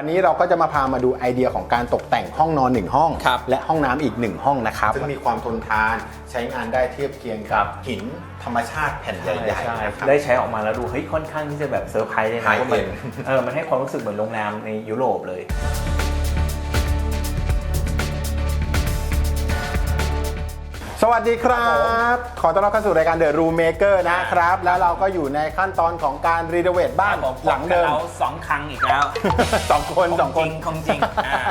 วันนี้เราก็จะมาพามาดูไอเดียของการตกแต่งห้องนอน 1 ห้อง ครับและห้องน้ำอีก 1 ห้องนะครับ ซึ่งมีความทนทานใช้งานได้เทียบเคียงกับหินธรรมชาติแผ่นใหญ่ๆนะครับ ได้ใช้ออกมาแล้วดูเฮ้ยค่อนข้างที่จะแบบเซอร์ไพรส์เลยนะ High ว่ามัน end เออมันให้ความรู้สึกเหมือนโรงแรมในยุโรปเลย วัสดีครับ ขอต้อนรับเข้าสู่รายการ The Room Maker นะครับ แล้วเราก็อยู่ในขั้นตอนของการรีโนเวทบ้านหลังเดิมเราสองครั้งอีกแล้วสองคนสองคนของจริงอ่า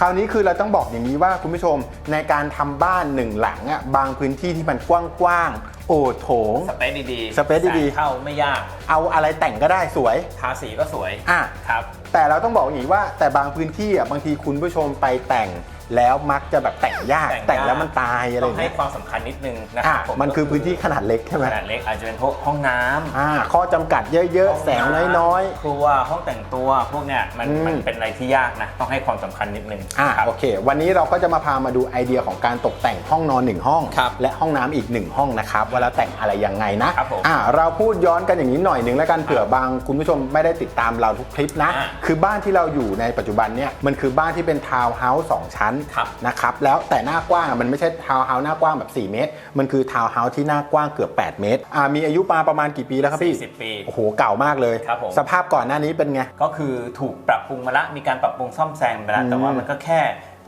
คราวนี้คือเราต้องบอกอย่างนี้ว่าคุณผู้ชมในการทำบ้านหนึ่งหลังอะบางพื้นที่ที่มันกว้างๆโอโถงสเปซดีๆสเปซดีๆแสงเข้าไม่ยาก เอาอะไรแต่งก็ได้สวยทาสีก็สวยอะครับ แต่เราต้องบอกอย่างนี้ว่าแต่บางพื้นที่อะบางทีคุณผู้ชมไปแต่ง แล้วมักจะแบบแต่งยากแต่งยาก แต่งแล้วมันตายอะไรต้อองย่างให้เงี้ยความสำคัญนิดนึงนะคอะรับมันคือพื้นที่ขนาดเล็กใช่ไหมขนาดเล็กอาจจะเป็นพวกห้องน้ำ อ่าข้อจำกัดเยอะ ๆ แสงน้อย ครัวห้องแต่งตัวพวกเนี้ยมันอืม มันเป็นอะไรที่ยากนะ ต้องให้ความสำคัญนิดนึงๆอ่าครับ โอเค วันนี้เราก็จะมาพามาดูไอเดียของการตกแต่งห้องนอนหนึ่งห้อง ครับและห้องน้ำอีกหนึ่งห้องนะครับว่าเราแต่งอะไรยังไงนะครับผมอ่าเราพูดย้อนกันอย่างนี้หน่อยหนึ่งแล้วกันเผื่อบางคุณผู้ชมไม่ได้ติดตามเราทุกคลิปนะ อ่า คือบ้านที่เราอยู่ในปัจจุบันเนี่ยมันคือบ้านที่เป็นทาวน์เฮาส์สองชั้นครับนะครับแล้วแต่หน้ากว้างอะมันไม่ใช่ทาวน์เฮาส์หน้ากว้างแบบ 4 เมตร มันคือทาวน์เฮาส์ที่หน้ากว้างเกือบ 8 เมตรอ่ามีอายุมาประมาณกี่ปีแล้วครับพี่40 ปี โอ้โห เก่ามากเลยครับผมสภาพก่อนหน้านี้เป็นไง ก็คือถูกปรับปรุงมาละ มีการปรับปรุงซ่อมแซมไปแล้วอืมแต่ว่ามันก็แค่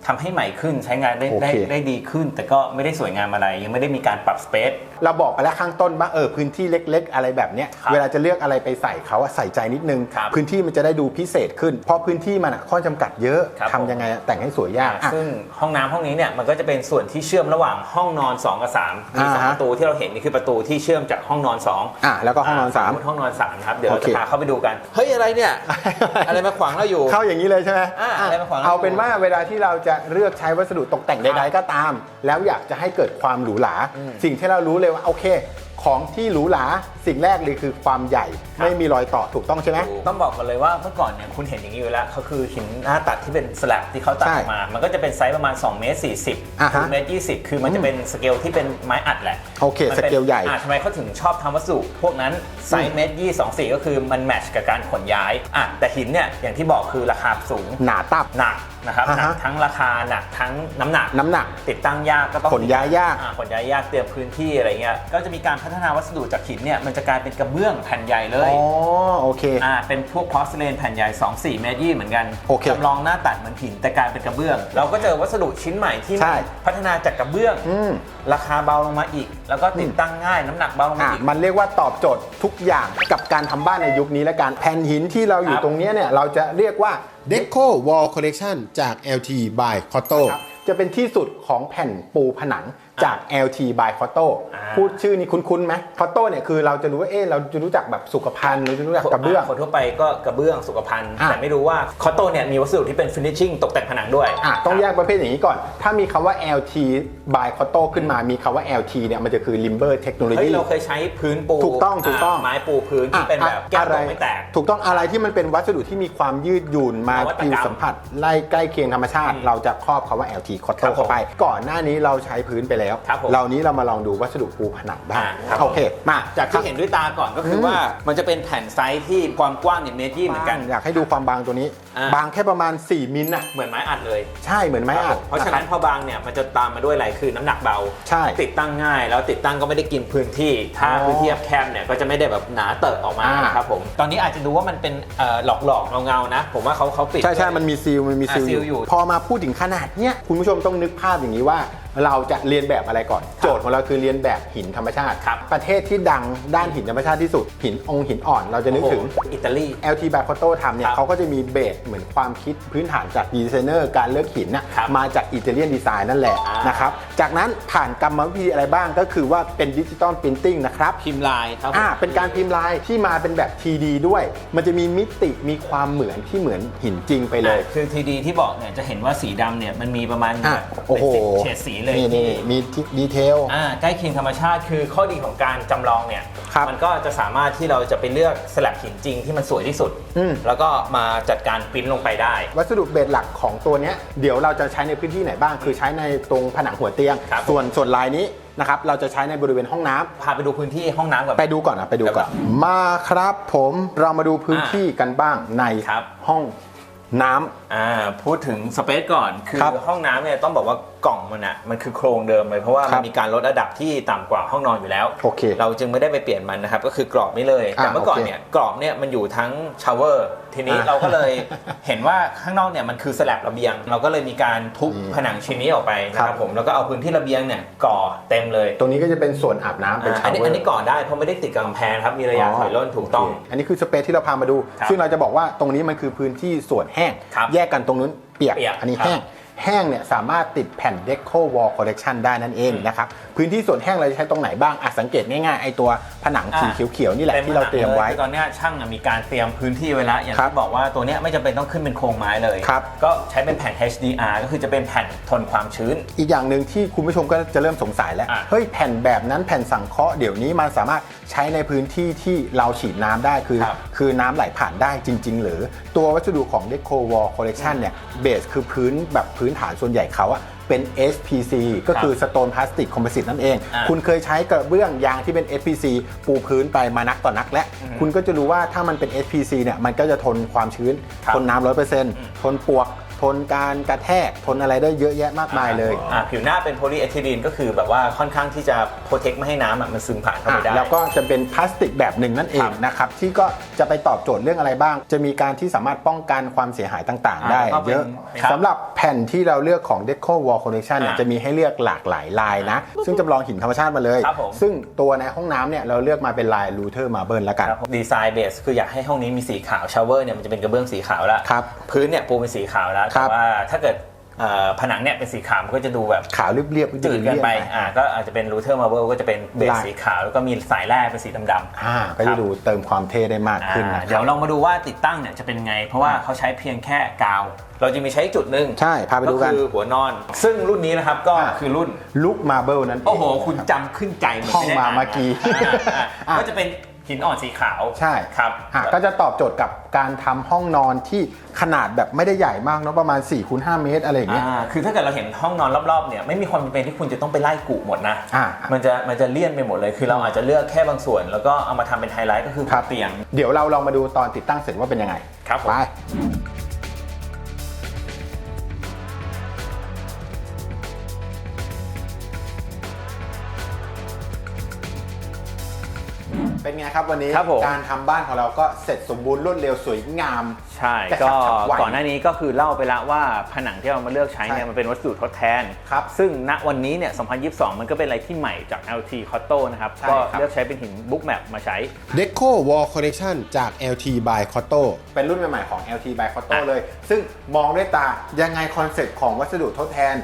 ทำให้ใหม่ขึ้นใช้งานได้โอได้เคได้ดีขึ้น แต่ก็ไม่ได้สวยงามอะไร ยังไม่ได้มีการปรับสเปซเราบอกไปแล้วข้างต้นว่าเออพื้นที่เล็ก ๆ อะไรแบบเนี้ยครับเวลาจะเลือกอะไรไปใส่เขาอะใส่ใจนิดนึง ครับพื้นที่มันจะได้ดูพิเศษขึ้น เพราะพื้นที่มันอะข้อจำกัดเยอะครับ ทำยังไงอะแต่งให้สวยยากอะซึ่งห้องน้ำห้องนี้เนี่ยมันก็จะเป็นส่วนที่เชื่อมระหว่างห้องนอน 2 กับ 3 มีสองอ่าฮะ ประตูที่เราเห็นนี่คือประตูที่เชื่อมจากห้องนอน2อะแล้วก็ห้องนอนสาม ห้องนอน3ครับเดี๋ยวเราโอเค จะพาเข้าไปดูกัน เฮ้ย อะไรเนี่ย อะไรมาขวางเราอยู่ เข้าอย่างนี้เลยใช่ไหมอะอะอะไรมาขวางเราเอาเป็นว่าเวลาที่เราจะเลือกใช้วัสดุตกแต่งใด ๆ ก็ตาม แล้วอยากจะให้เกิดความหรูหราอืมสิ่งที่เรารู้เลยเลยว่าโอเค ของที่หรูหราสิ่งแรกเลยคือความใหญ่ครับไม่มีรอยต่อถูกต้องใช่ไหม ต้องบอกก่อนเลยว่าเมื่อก่อนเนี่ยคุณเห็นอย่างนี้อยู่แล้วเขาคือหินหน้าตัดที่เป็นสลับที่เขาตัดใช่ออกมา มันก็จะเป็นไซส์ประมาณ2เมตรอ่า40ฮะคูณเมตร20 คือมันจะเป็นสเกลที่เป็นไม้อัดแหละโอเคมันป็นสเกลใหญ่อ่าทำไมเขาถึงชอบทำวัสดุพวกนั้นไซส์เมตรยี่สองสี่ก็คือมันแมทช์กับการขนย้ายอะแต่หินเนี่ยอย่างที่บอกคือราคาสูงหนาตับหนักนะครับอ่าหนัฮะ กทั้งราคาหนักทั้งน้ำหนัก น้ำหนัก ติดตั้งยากก็ต้องขนย้ายยาก อ่ขนย้ายยากเตรียมพื้นที่อะไรเงี้ยก็จะมีการพัฒนาวัสดุจากหินเนี่ยมันจะกลายเป็นกระเบื้องแผ่นใหญ่เลยอ๋อโอเค อ่าเป็นพวกพอสเลนแผ่นใหญ่ 2 4 เมตรยี่เหมือนกันโอเคจำลองหน้าตัดเหมือนหินแต่กลายเป็นกระเบื้อง เราก็เจอวัสดุชิ้นใหม่ที่ใช่พัฒนาจากกระเบื้อง อืม ราคาเบาลงมาอีก แล้วก็ติดตั้งง่ายน้ำหนักเบาลงมาอะอีก มันเรียกว่าตอบโจทย์ทุกอย่างกับการทำบ้านในยุคนี้และการแผ่นหินที่เราอยู่ครับ ตรงเนี้ยเนี่ย เราจะเรียกว่า Deco Wall Collection จาก LT by Cotto จะเป็นที่สุดของแผ่นปูผนัง จาก LT by Cotto อ่าพูดชื่อนี้คุ้นๆไหม Cotto เนี่ยคือเราจะรู้ว่าเอ๊ะเราจะรู้จักแบบสุขภัณฑ์เราจะรู้จักกระเบื้องคนทั่วไปก็กระเบื้องสุขภัณฑ์อะแต่ไม่รู้ว่าคอโตเนี่ยมีวัสดุที่เป็นฟินิชชิ่งตกแต่งผนังด้วยอะต้องแยกประเภทอย่างนี้ก่อน ถ้ามีคำว่า LT by Cotto ขึ้นมามีคำว่า LT เนี่ยมันจะคือ Limber เฮ้ย Technology เราเคยใช้พื้นปูถูกต้องถูกต้องาไม้ปูพื้นที่เป็นแบบแก้วตกไม่แตกถูกต้องอะไรที่มันเป็นวัสดุที่มีความยืดหยุ่นมานวัตกรรมผิวสัมผัสไล่ใกล้เคียงธรรมชาติอืมเราจะครอบคาว่า LT คอตครัโต้บผมเข้าไป ก่อนหน้านี้เราใช้พื้นไปแล้วครับผมเหล่านี้เรามาลองดูวัสดุปูผนังบ้างอ่าครับ โอเคมาจากที่เห็นด้วยตาก่อนก็คืออมว่ามันจะเป็นแผ่นไซส์ที่ความกว้างเนี่ยเมตรยี่เหมือนกัน อยากให้ดูความบางตัวนี้ อ่า บางแค่ประมาณ 4มิลน่ะเหมือนไม้อัดเลยใช่เหมือนไม้อัดเพราะฉะนั้นคพอบางเนี่ยมันจะตามมาด้วยอะไรคือน้ำหนักเบา ใช่ ติดตั้งง่ายแล้วติดตั้งก็ไม่ได้กินพื้นที่ ถ้าอ๋อพื้นที่แคบๆเนี่ยก็จะไม่ได้แบบหนาเติบออกมาอ่านนะครับผม ตอนนี้อาจจะดูว่ามันเป็นเอ่อหลอกๆเงาๆนะ ผมว่าเขาเขาปิด ใช่ใช่ไว้มันมีซีลมันมีอ่าซีลซีลอยู่ พอมาพูดถึงขนาดเนี้ยคุณผู้ชมต้องนึกภาพอย่างนี้ว่า เราจะเรียนแบบอะไรก่อน โจทย์ของเราคือเรียนแบบหินธรรมชาติครับประเทศที่ดังด้านหินธรรมชาติที่สุด หินองค์หินอ่อน เราจะนึกถึงโอ้โหอิตาลี LT b a c o t o ทำเนี่คยรับเขาก็จะมีเบสเหมือนความคิดพื้นฐานจากดีไซเนอร์การเลือกหินน่ะครับมาจากอิตาเลียนดีไซน์นั่นแหละอ่านนะครับ จากนั้นผ่านกรรมวิธีอะไรบ้างก็คือว่าเป็นดิจิตอลพิมพ์ติ้งนะครับ พิมพ์ลายครับผมอ่าเป็นการพิมพ์ลายที่มาเป็นแบบ TD ด้วย มันจะมีมิติมีความเหมือนที่เหมือนหินจริงไปเลยอะคือทีดีที่บอกเนี่ยจะเห็นว่าสีดำเนี่ยมันมีประมาณอะโอ้โหเป็นสิบเฉดสีเลย นี่ที่นี่มีดีเทล อ่าใกล้เคียงธรรมชาติคือข้อดีของการจำลองเนี่ย ครับมันก็จะสามารถที่เราจะไปเลือกสลักหินจริงที่มันสวยที่สุด อืม แล้วก็มาจัดการปริ้นลงไปได้ วัสดุเบสหลักของตัวเนี้ยเดี๋ยวเราจะใช้ในพื้นที่ไหนบ้าง คือใช้ในตรงผนังหัวเตียง ครับ ส่วนส่วนลายนี้นะครับเราจะใช้ในบริเวณห้องน้ำพาไปดูพื้นที่ห้องน้ำก่อน ไปดูก่อนนะไปดูก่อน มาครับผมเรามาดูพื้นที่กันบ้างในครับ ห้องน้ำอ่าพูดถึงสเปซก่อนคือครับห้องน้ำเนี่ยต้องบอกว่ากล่องมันอะมันคือโครงเดิมเลยเพราะว่าครัมันบมีการลดระดับที่ต่ำกว่าห้องนอนอยู่แล้วโอเคเราจึงไม่ได้ไปเปลี่ยนมันนะครับก็คือกรอบนี้เลยอ่าแต่เมื่อก่อนโอเคเนี่ยกรอบเนี่ยมันอยู่ทั้งชาวเวอร์ทีนี้อ่าเราก็เลย เห็นว่าข้างนอกเนี่ยมันคือสลับระเบียง เราก็เลยมีการทุบอืมผนังชิ้นนี้ออกไปนะคครัรับบ ผมแล้วก็เอาพื้นที่ระเบียงเนี่ยก่อเต็มเลยตรงนี้ก็จะเป็นส่วนอาบน้ำเป็นอ่าชาอันวนี้เวออันร์นี้ก่อได้เพราะไม่ได้ติดกับกำแพงครับมีระยะถอยร่นถูกต้อง โเคอันนี้คือสเปซที่เราพามาดู ครับซึ่งเราจะบอกว่าตรงนี้มันคือพื้นที่ส่วนแห้ง ครับแยกกันตรงนู้นเปียก เปียกอันนี้ครับ แห้ง แห้งเนี่ยสามารถติดแผ่น Deco Wall Collection ได้นั่นเองอืมนะครับ พื้นที่ส่วนแห้งเราจะใช้ตรงไหนบ้างอะสังเกตง่ายๆไอตัวผนังสีอ่าเขียวๆนี่แหละที่เราเตรียมไว้คือตอนเนี้ยช่างอะมีการเตรียมพื้นที่ไว้แล้วอย่างครับที่บอกว่าตัวเนี้ยไม่จำเป็นต้องขึ้นเป็นโครงไม้เลยครับก็ใช้เป็นแผ่น HDR ก็คือจะเป็นแผ่นทนความชื้น อีกอย่างหนึ่งที่คุณผู้ชมก็จะเริ่มสงสัยแล้วอะเฮ้ยแผ่นแบบนั้นแผ่นสังเคราะห์เดี๋ยวนี้มันสามารถใช้ในพื้นที่ที่เราฉีดน้ำได้คือครับคือน้ำไหลผ่านได้จริง ๆ หรือตัววัสดุของ Deco Wall Collection เนี่ยเบสคือพื้นแบบพื้นฐานส่วนใหญ่เขาอะ เป็น SPC ก็คือ Stone Plastic Composite นั่นเอง อะคุณเคยใช้กระเบื้องยางที่เป็น SPC ปูพื้นไปมานักต่อนักและ อืมคุณก็จะรู้ว่าถ้ามันเป็น SPC เนี่ยมันก็จะทนความชื้น ครับทนน้ำร้อยเปอร์เซ็นต์ทนปวก ทนการกระแทกทนอะไรได้เยอะแยะมากมายเลยอ่าผิวหน้าเป็นโพลีเอทิลีนก็คือแบบว่าค่อนข้างที่จะโปรเทคไม่ให้น้ำอะมันซึมผ่านเข้าไปได้อะแล้วก็จะเป็นพลาสติกแบบหนึ่งนั่นเอครังบนะครับที่ก็จะไปตอบโจทย์เรื่องอะไรบ้าง จะมีการที่สามารถป้องกันความเสียหายต่างๆ ได้อ่าแล้วก็เป็นเยอะครับสำหรับแผ่นที่เราเลือกของ Deco Wall Collection เนี่ยอ่าจะมีให้เลือกหลากหลายลายนะ ซึ่งจำลองหินธรรมชาติมาเลยครับผมซึ่งตัวในห้องน้ำเนี่ยเราเลือกมาเป็นลาย Luther Marble แล้วกันดีไซน์เบสคืออยากให้ห้องนี้มีสีขาวชาวเวอร์เนี่ยมันจะเป็นกระเบื้องสีขาวแล้วครับพื้นเนี่ยปูเป็นสีขาวแล้วครัแต่บว่าถ้าเกิดเอ่อผนังเนี่ยเป็นสีขาวมันก็จะดูแบบขาวเรียบๆจืดเกินไปเรียบๆอ่าก็อาจจะเป็นรูเทอร์มาเบิลก็จะเป็นเบสลายสีขาว แล้วก็มีสายแร่เป็นสีดำๆอ่าก็จะดูเติมความเท่ได้มากขึ้นอ่านะคเดี๋ยรับวลองมาดูว่าติดตั้งเนี่ยจะเป็นไง เพราะว่าเขาใช้เพียงแค่กาว เราจะมีใช้จุดหนึ่งใช่ พาไปดูกันคือหัวนอน ซึ่งรุ่นนี้นะครับก็อ่าคือรุ่นลุกมาเบิลนั่นเงโอ้โห คุณจำขึ้นใจเหมือนท่องไม่ได้มาอ่นเมื่อกี้อ่าอ่าอะก็จะเป็น หินอ่อนสีขาวใช่ ครับ อะก็จะตอบโจทย์กับการทำห้องนอนที่ขนาดแบบไม่ได้ใหญ่มากเนาะประมาณ4คูณ5เมตรอะไรอย่างเงี้ย อ่าคือถ้าเกิดเราเห็นห้องนอนรอบๆเนี่ยไม่มีความจำเป็นที่คุณจะต้องไปไล่กุหมดนะ อ่ามันจะมันจะเลี่ยนไปหมดเลย คือเราอาจจะเลือกแค่บางส่วน แล้วก็เอามาทำเป็นไฮไลท์ก็คือครับ เตียง เดี๋ยวเราลองมาดูตอนติดตั้งเสร็จว่าเป็นยังไงครับผม ไป เป็นไงครับวันนี้ครับผม การทำบ้านของเราก็เสร็จสมบูรณ์รวดเร็วสวยงาม ใช่กระก็ชับฉับไวก่อนหน้านี้ก็คือเล่าไปแล้วว่าผนังที่เรามาเลือกใช้เนี่ใช่ยมันเป็นวัสดุทดแทน ครับซึ่งณวันนี้เนี่ย 2022 มันก็เป็นอะไรที่ใหม่จาก LT Cotto นะครับ ใช่ก็ครับเลือกใช้เป็นหิน Book Map มาใช้ Deco Wall Collection จาก LT by Cotto เป็นรุ่นใหม่ๆของ LT by Cotto อะเลย ซึ่งมองด้วยตายังไงคอนเซ็ปต์ของวัสดุทดแทน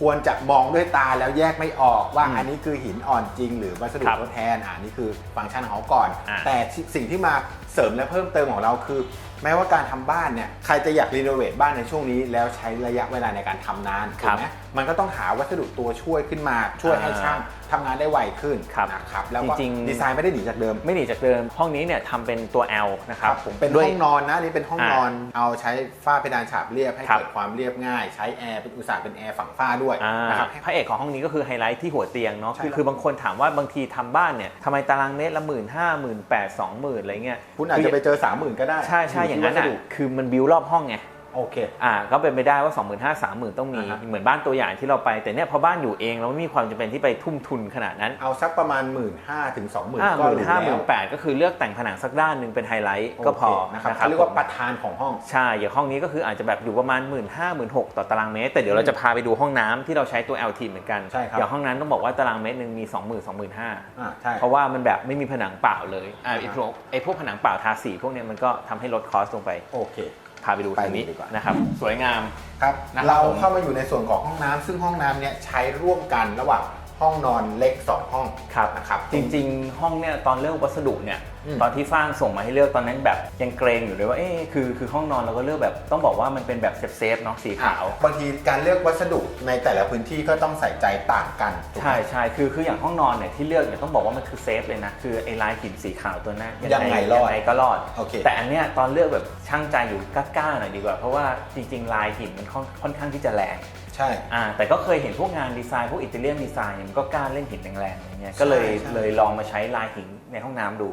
ควรจะมองด้วยตาแล้วแยกไม่ออกว่าอืมอันนี้คือหินอ่อนจริง หรือวัสดุครับทดแทนอ่านี่คือฟังก์ชันของเขาก่อนอะแต่สิ่งที่มาเสริมและเพิ่มเติมของเราคือ แม้ว่าการทำบ้านเนี่ยใครจะอยากรีโนเวทบ้านในช่วงนี้ แล้วใช้ระยะเวลาในการทำนานคถูรักบไหมมันก็ต้องหาวัสดุตัวช่วยขึ้นมาช่วยให้อ่าช่าง ทำงานได้ไวขึ้นครับนะครับแล้วก็จริงๆ ดีไซน์ไม่ได้หนีจากเดิม ไม่หนีจากเดิม ห้องนี้เนี่ยทำเป็นตัว L นะครับผมเป็นด้วย ห้องนอนนะนี่เป็นห้องอ่านอนเอาใช้ฝ้าเพดานฉาบเรียบให้ครับ เกิดความเรียบง่าย ใช้แอร์เป็นอุตสาห์เป็นแอร์ฝั่งฝ้าด้วยอ่านะครับพระเอกของห้องนี้ก็คือไฮไลท์ที่หัวเตียงเนาะใช่คือครับ คือบางคนถามว่าบางทีทำบ้านเนี่ยทำไมตารางเมตรละหมื่นห้าหมื่นแปดสองหมื่นอะไรเงี้ยคุณอาจจะไปเจอ 3 0,000 ก็ได้ใช่ใช่อย่างนั้นที่วัอะสดุ คือมันบิวรอบห้องไง โอเค อ่าก็เป็นไปได้ว่า 2 5 0 0 0 3 0,000 ต้องมี อ่าฮะ เหมือนบ้านตัวอย่างที่เราไป แต่เนี่ยพอบ้านอยู่เองเราไม่มีความจำเป็นที่ไปทุ่มทุนขนาดนั้นเอาสักประมาณ 1 5ื่นถึงสองหมื่นอ่าหก็มื่นรู้ห้าหแล้มื่วนแปดก็คือเลือกแต่งผนังสักด้านหนึ่งเป็นไฮไลท์ก็พอโเคนะครับนะครัเขาบเรียกว่าผมประธานของห้อง ใช่อย่างห้องนี้ก็คืออาจจะแบบอยู่ประมาณ 1 5 0 0 0 0 1 6 0 0ต่อตารางเมตร แต่เดี๋ยวเราจะพาไปดูห้องน้ำที่เราใช้ตัว LT เหมือนกันใช่ครับ อย่างห้องนั้นต้องบอกว่าตารางเมตรหนึ่งมี 20,000 25,000 อ่าใช่ เพราะว่ามันแบบไม่มีผนังเปล่าเลยอ่าอ่าไอ้พวกไอ้พวกผนังเปล่าทาสีพวกเนี้ยมันก็ทำให้ลดคอสลงไป โอเค พาไปดูไปทางนี้ดีกว่า นะครับ สวยงาม ครับ นะครับเราผมเข้ามาอยู่ในส่วนของห้องน้ำซึ่งห้องน้ำเนี่ยใช้ร่วมกันระหว่าง ห้องนอนเล็ก 2 ห้องครับนะครับ จริง ๆ ห้องเนี่ยตอนเลือกวัสดุเนี่ยอืมตอนที่ฟ้างส่งมาให้เลือกตอนนั้นแบบยังเกรงอยู่เลยว่าเอ๊ะคือคือห้องนอนเราก็เลือกแบบต้องบอกว่ามันเป็นแบบเซฟเซฟๆเนาะสีขาวบางทีการเลือกวัสดุในแต่ละพื้นที่ก็ต้องใส่ใจต่างกันถูกไหมใช่ใช่คือคืออย่างห้องนอนเนี่ยที่เลือกเนี่ยต้องบอกว่ามันคือเซฟเลยนะคือไอ้ลายหินสีขาวตัวนั้นยังไงรอดยังไงก็รอดโอเคแต่อันเนี้ยตอนเลือกแบบช่างใจอยู่กล้าๆหน่อยดีกว่าเพราะว่าจริง ๆ ลายหินมันค่อนค่อนข้างที่จะแรง ใช่ใช่ อ่าแต่ก็เคยเห็นพวกงานดีไซน์พวกอิตาเลียนดีไซน์เนี่ยมันก็กล้าเล่นหินแรงๆอย่างเงี้ยก็เลยใช่เลยลองมาใช้ลายหินในห้องน้ำดู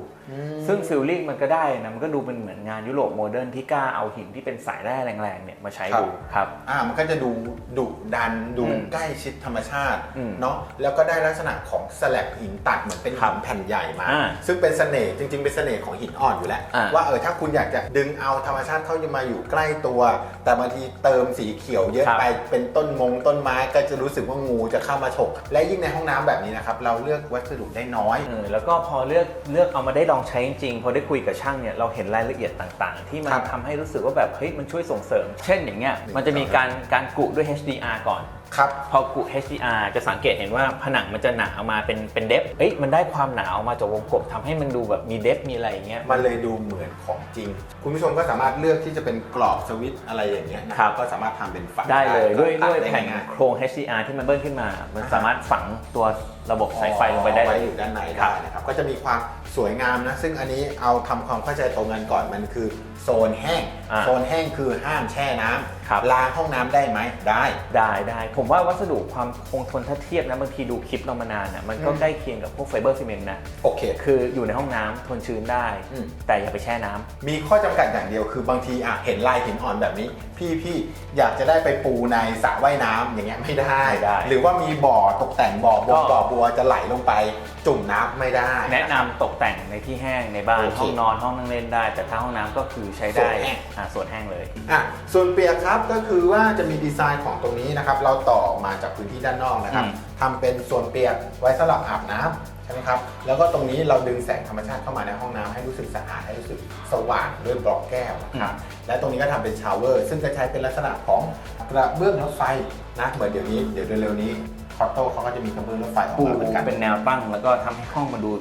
ซึ่งฟิลลิ่งมันก็ได้นะมันก็ดูเป็นเหมือนงานยุโรปโมเดิร์นที่กล้าเอาหินที่เป็นสายแร่แรงๆเนี่ยมาใช้ดูครับ อ่ามันก็จะดูดุดันดูอืมใกล้ชิดธรรมชาติอืมเนาะแล้วก็ได้ลักษณะของสลักหินตัดเหมือนเป็นครัหิบนแผ่นใหญ่มาอ่าซึ่งเป็นเสน่ห์จริง ๆ เป็นเสน่ห์ของหินอ่อนอยู่แล้วอ่าว่าเออถ้าคุณอยากจะดึงเอาธรรมชาติเข้ามาอยู่ใกล้ตัว แต่บางทีเติมสีเขียวเยอะครับไปเป็นต้นมงต้นไม้ก็จะรู้สึกว่างูจะเข้ามาฉกและยิ่งในห้องน้ำแบบนี้นะครับเราเลือกวัสดุได้น้อยเออแล้วก็พอเลือกเลือกเอามาได้ลองใช้จริงๆพอได้คุยกับช่างเนี่ยเราเห็นรายละเอียดต่างๆ ที่มันครับ ทำให้รู้สึกว่าแบบเฮ้ยมันช่วยส่งเสริม เช่นอย่างเงี้ยมันจะมีการการกุด้วย HDR ก่อน ครับพอกุ HDR จะสังเกตเห็นว่าผนังมันจะหนาออกมาเป็นเป็นเดฟเอ้ยมันได้ความหนาออกมาจากวงกบทำให้มันดูแบบมีเดฟมีอะไรอย่างเงี้ยมันเลยดูเหมือนของจริง คุณผู้ชมก็สามารถเลือกที่จะเป็นกรอบสวิตช์อะไรอย่างเงี้ยนะครับก็สามารถทำเป็นฝันได้เลยด้วยตัด้วยได้แผ่นง่ายๆโครง HDR ที่มันเบิ้ลขึ้นมา มันสามารถฝังตัวระบบสายไฟลงไปได้ไว้เลยอยู่ด้านในครัได้บนะครับก็จะมีความสวยงามนะ ซึ่งอันนี้เอาทำความเข้าใจตรงกันก่อนมันคือโซนแห้งอ่าโซนแห้งคือห้ามแช่น้ ครับำล้างห้องน้ำได้ไหมได้ได้ได้ผมว่าวัสดุความคงทนถ้าเทียบนะบางทีดูคลิปเรามานานน่ะมันก็อืมใกล้เคียงกับพวกไฟเบอร์ซีเมนต์นะโอเค คืออยู่ในห้องน้ำทนชื้นได้ อืม แต่อย่าไปแช่น้ำมีข้อจำกัดอย่างเดียวคือบางทีอะเห็นลายหินอ่อนแบบนี้ พี่พี่อยากจะได้ไปปูในสระว่ายน้ำอย่างเงี้ยไม่ได้ไม่ได้หรือว่ามีบ่อตกแต่งบ่อบัวก็บ่อบัวจะไหลลงไปจุ่มน้ำไม่ได้ แนะนำตกแต่งในที่แห้งในบ้านโอเคห้องนอนห้องนั่งเล่นได้ แต่ถ้าห้องน้ำก็คือใช้ได้ส่วนแห้ง อ่าส่วนแห้งเลย อะส่วนเปียกครับก็คือว่าจะมีดีไซน์ของตรงนี้นะครับ เราต่อออกมาจากพื้นที่ด้านนอกนะครับอืม ทำเป็นส่วนเปียกไว้สำหรับอาบน้ำใช่ไหมครับ แล้วก็ตรงนี้เราดึงแสงธรรมชาติเข้ามาในห้องน้ำให้รู้สึกสะอาดให้รู้สึกสว่างด้วยบล็อกแก้วนะครับ และตรงนี้ก็ทำเป็นชาวเวอร์ ซึ่งจะใช้เป็นลักษณะของกระเบื้องรถไฟนะเหมือนเดี๋ยวนี้เดี๋ยวเร็วๆนี้คอตโต้เขาก็จะมีกระเบื้องรถไฟออกปูมาเหมือนกันเป็นแนวตั้งแล้วก็ทำให้ห้องมันดู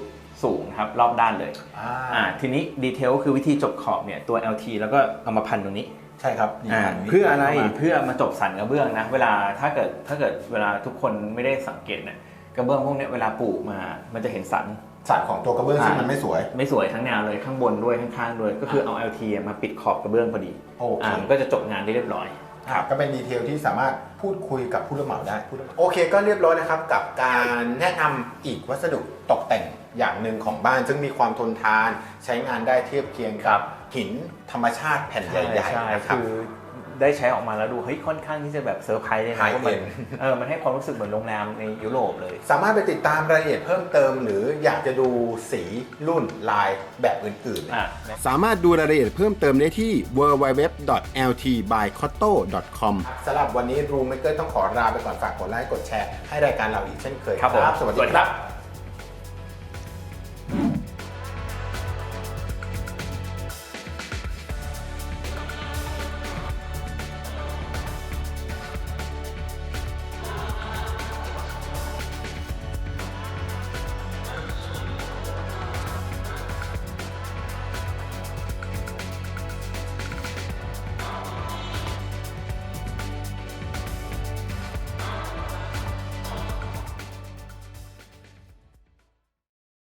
สูงครับรอบด้านเลยอ่า อ่าทีนี้ดีเทลคือวิธีจบขอบเนี่ยตัว LT แล้วก็เอามาพันตรงนี้ใช่ครับนี่อ่าทางนี้เพื่ออะไรข้ามาเพื่อมาจบสันกระเบื้องนะ เวลาถ้าเกิดถ้าเกิดเวลาทุกคนไม่ได้สังเกตเนี่ยกระเบื้องพวกเนี้ยเวลาปลูกมา มันจะเห็นสันสันของตัวกระเบื้องซึ่งมันไม่สวย ไม่สวยทั้งแนวเลยข้างบนด้วยข้างๆด้วย ก็คือเอา LT มาปิดขอบกระเบื้องพอดีโอเคอ่ามันก็จะจบงานได้เรียบร้อยครับก็เป็นดีเทลที่สามารถพูดคุยกับผู้รับเหมาได้ผู้รับเหมาโอเค ก็เรียบร้อยนะครับกับการแนะนำอีกวัสดุตกแต่งอย่างหนึ่งของบ้าน ซึ่งมีความทนทานใช้งานได้เทียบเคียงครักับบ หินธรรมชาติแผ่นใหญ่ใช่ๆนะครับคือได้ใช้ออกมาแล้วดูเฮ้ยค่อนข้างที่จะแบบเซอร์ไพรส์เลยนะ High ว่ามัน end เออมันให้ความรู้สึกเหมือนโรงแรมในยุโรปเลย สามารถไปติดตามรายละเอียดเพิ่มเติม หรืออยากจะดูสีรุ่นลายแบบอื่นๆอะสามารถดูรายละเอียดเพิ่มเติมได้ที่ www.ltbycotto.com สำหรับวันนี้ Room Maker ต้องขอลาไปก่อนฝากกดไลค์กดแชร์ให้รายการเราอีกเช่นเคยครับผมสวัสสวัสดีดีคครัรับบ